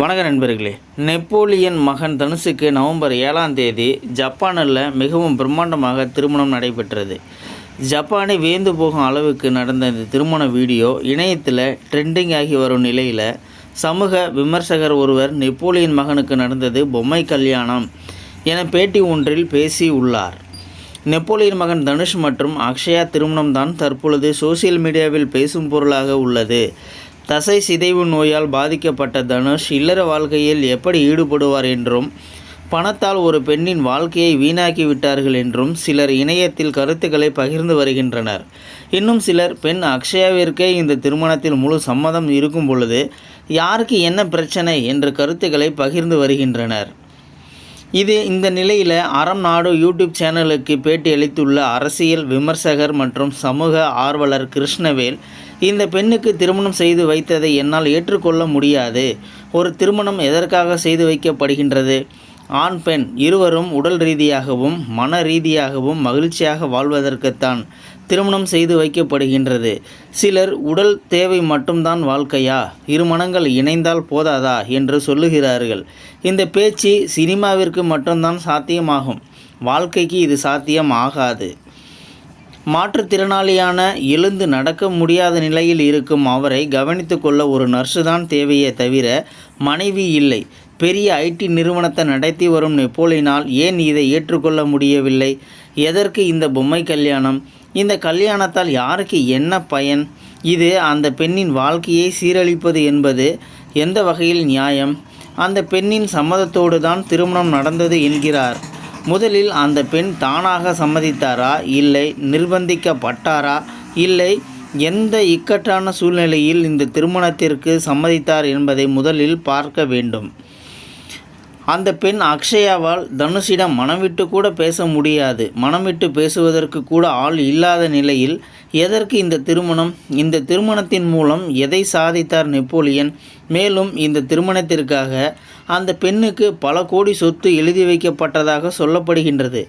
வணக்க நண்பர்களே நெப்போலியன் மகன் தனுஷுக்கு நவம்பர் ஏழாம் தேதி ஜப்பானில் மிகவும் பிரம்மாண்டமாக திருமணம் நடைபெற்றது. ஜப்பானை வியந்து போகும் அளவுக்கு நடந்த இந்த திருமண வீடியோ இணையத்தில் ட்ரெண்டிங் ஆகி வரும் நிலையில் சமூக விமர்சகர் ஒருவர் நெப்போலியன் மகனுக்கு நடந்தது பொம்மை கல்யாணம் என பேட்டி ஒன்றில் பேசி உள்ளார் நெப்போலியன் மகன் தனுஷ் மற்றும் அக்ஷயா திருமணம் தான் தற்பொழுது சோசியல் மீடியாவில் பேசும் பொருளாக உள்ளது. தசை சிதைவு நோயால் பாதிக்கப்பட்ட தனுஷ் இல்லற வாழ்க்கையில் எப்படி ஈடுபடுவார் என்றும் பணத்தால் ஒரு பெண்ணின் வாழ்க்கையை வீணாக்கி விட்டார்கள் என்றும் சிலர் இணையத்தில் கருத்துக்களை பகிர்ந்து வருகின்றனர். இன்னும் சிலர் பெண் அக்ஷயாவிற்கே இந்த திருமணத்தில் முழு சம்மதம் இருக்கும் பொழுது யாருக்கு என்ன பிரச்சனை? என்ற கருத்துக்களை பகிர்ந்து வருகின்றனர். இது இந்த நிலையில் அறம் நாடு யூடியூப் சேனலுக்கு பேட்டியளித்துள்ள அரசியல் விமர்சகர் மற்றும் சமூக ஆர்வலர் கிருஷ்ணவேல் இந்த பெண்ணுக்கு திருமணம் செய்து வைத்ததை என்னால் ஏற்றுக்கொள்ள முடியாது. ஒரு திருமணம் எதற்காக செய்து வைக்கப்படுகின்றது? ஆண் பெண் இருவரும் உடல் ரீதியாகவும் மன ரீதியாகவும் மகிழ்ச்சியாக வாழ்வதற்குத்தான் திருமணம் செய்து வைக்கப்படுகின்றது. சிலர் உடல் தேவை மட்டும்தான் வாழ்க்கையா? இருமணங்கள் இணைந்தால் போதாதா? என்று சொல்லுகிறார்கள். இந்த பேச்சு சினிமாவிற்கு மட்டும்தான் சாத்தியமாகும். வாழ்க்கைக்கு இது சாத்தியம் ஆகாது. மாற்றுத்திறனாளியான எழுந்து நடக்க முடியாத நிலையில் இருக்கும் அவரை கவனித்து கொள்ள ஒரு நர்ஸு தான் தேவையே தவிர மனைவி இல்லை. பெரிய ஐடி நிறுவனத்தை நடத்தி வரும் நெப்போலினால் ஏன் இதை ஏற்றுக்கொள்ள முடியவில்லை? எதற்கு இந்த பொம்மை கல்யாணம்? இந்த கல்யாணத்தால் யாருக்கு என்ன பயன்? இது அந்த பெண்ணின் வாழ்க்கையை சீரழிப்பது என்பது எந்த வகையில் நியாயம்? அந்த பெண்ணின் சம்மதத்தோடு தான் திருமணம் நடந்தது என்கிறார். முதலில் அந்த பெண் தானாக சம்மதித்தாரா? இல்லை. நிர்பந்திக்கப்பட்டாரா? இல்லை. எந்த இக்கட்டான சூழ்நிலையில் இந்த திருமணத்திற்கு சம்மதித்தார் என்பதை முதலில் பார்க்க வேண்டும். அந்த பெண் அக்ஷயாவால் தனுஷிடம் மனம் விட்டு கூட பேச முடியாது. மனம் விட்டு பேசுவதற்கு கூட ஆள் இல்லாத நிலையில் எதற்கு இந்த திருமணம்? இந்த திருமணத்தின் மூலம் எதை சாதித்தார் நெப்போலியன்? மேலும் இந்த திருமணத்திற்காக அந்த பெண்ணுக்கு பல கோடி சொத்து எழுதி வைக்கப்பட்டதாக சொல்லப்படுகின்றது.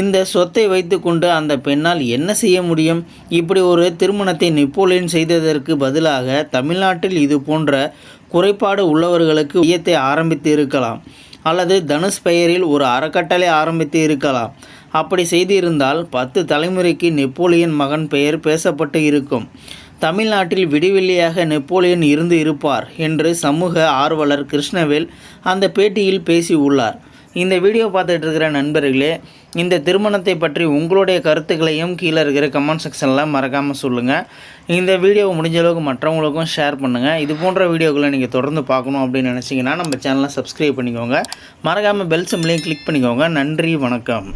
இந்த சொத்தை வைத்துக்கொண்டு அந்த பெண்ணால் என்ன செய்ய முடியும்? இப்படி ஒரு திருமணத்தை நெப்போலியன் செய்ததற்கு பதிலாக தமிழ்நாட்டில் இது போன்ற குறைபாடு உள்ளவர்களுக்கு மையத்தை ஆரம்பித்து இருக்கலாம் அல்லது தனுஷ் பெயரில் ஒரு அறக்கட்டளை ஆரம்பித்து இருக்கலாம். அப்படி செய்திருந்தால் பத்து தலைமுறைக்கு நெப்போலியன் மகன் பெயர் பேசப்பட்டு இருக்கும். தமிழ்நாட்டில் விடிவெள்ளியாக நெப்போலியன் இருந்து இருப்பார் என்று சமூக ஆர்வலர் கிருஷ்ணவேல் அந்த பேட்டியில் பேசி உள்ளார். இந்த வீடியோ பார்த்துட்டு இருக்கிற நண்பர்களே இந்த திருமணத்தை பற்றி உங்களுடைய கருத்துக்களையும் கீழே இருக்கிற கமெண்ட் செக்ஷனில் மறக்காமல் சொல்லுங்கள் இந்த வீடியோவை முடிஞ்ச அளவுக்கு மற்றவங்களுக்கும் ஷேர் பண்ணுங்கள் இது போன்ற வீடியோக்களை நீங்கள் தொடர்ந்து பார்க்கணும் அப்படின்னு நினச்சிங்கன்னா நம்ம சேனலை சப்ஸ்கிரைப் பண்ணிக்கோங்க. மறக்காமல் பெல் சிம்லையும் கிளிக் பண்ணிக்கோங்க. நன்றி வணக்கம்.